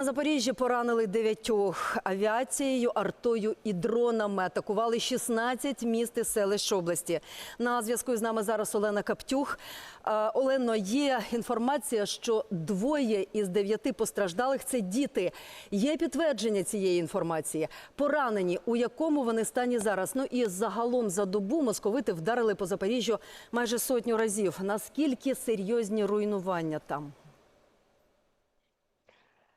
На Запоріжжі поранили дев'ятьох авіацією, артою і дронами. Атакували 16 міст і селищ області. На зв'язку з нами зараз Олена Каптюх. Олено, є інформація, що двоє із дев'яти постраждалих це діти. Є підтвердження цієї інформації. Поранені, у якому вони стані зараз? Ну і загалом за добу московити вдарили по Запоріжжю майже сотню разів. Наскільки серйозні руйнування там?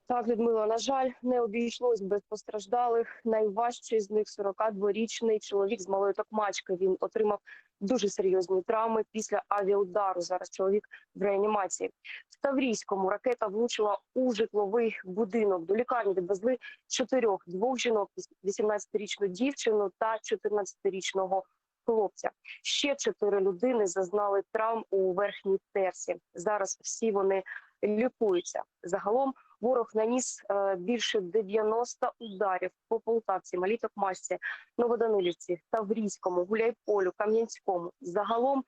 Так, Людмила, на жаль, не обійшлось без постраждалих. Найважчий з них 42-річний чоловік з малої токмачки. Він отримав дуже серйозні травми після авіаудару. Зараз чоловік в реанімації. В Таврійському ракета влучила у житловий будинок. До лікарні відвезли чотирьох двох жінок, 18-річну дівчину та 14-річного хлопця. Ще чотири людини зазнали травм у верхній терсі. Зараз всі вони лікуються. Загалом ворог наніс е, більше 90 ударів по Полтавці, Малій Токмачці, Новоданилівці, Таврійському, Гуляйполю, Кам'янському. Загалом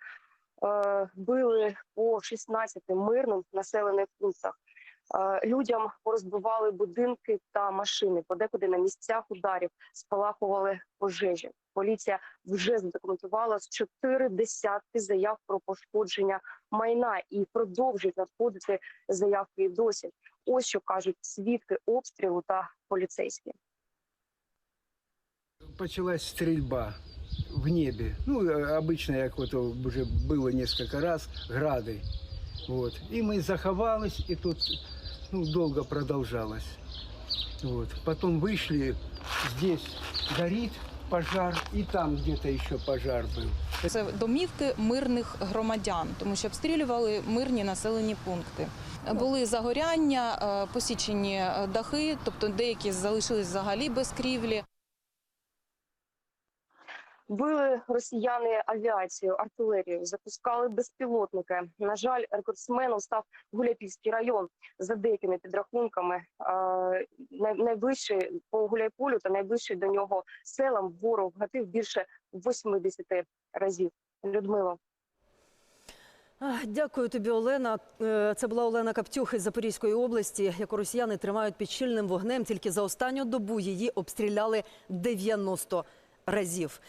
е, били по 16 мирним населених пунктах. Е, Людям порозбивали будинки та машини. Подекуди на місцях ударів спалахували пожежі. Поліція вже задокументувала з чотири десятки заяв про пошкодження майна і продовжують надходити заявки і досі. Ось що кажуть свідки обстрілу та поліцейські. Почалась стрельба в небе. Ну, э, обычно, як вот уже было несколько раз, грады. Вот. И мы заховались, и тут ну, долго продолжалось. Вот. Потом вышли, здесь горит пожар, і там где-то еще пожар був. Це домівки мирних громадян, тому що обстрілювали мирні населені пункти. Були загоряння, е, посічені е, дахи, тобто деякі залишились взагалі без крівлі. Били росіяни авіацію, артилерію, запускали безпілотники. На жаль, рекордсменом став Гуляйпільський район. За деякими підрахунками, е, найближчий по Гуляйполю та найближчий до нього селам ворог гатив більше 80 разів. Людмила. Дякую тобі, Олена. Е, Це була Олена Каптюх із Запорізької області, яку росіяни тримають під щільним вогнем. Тільки за останню добу її обстріляли 90 разів.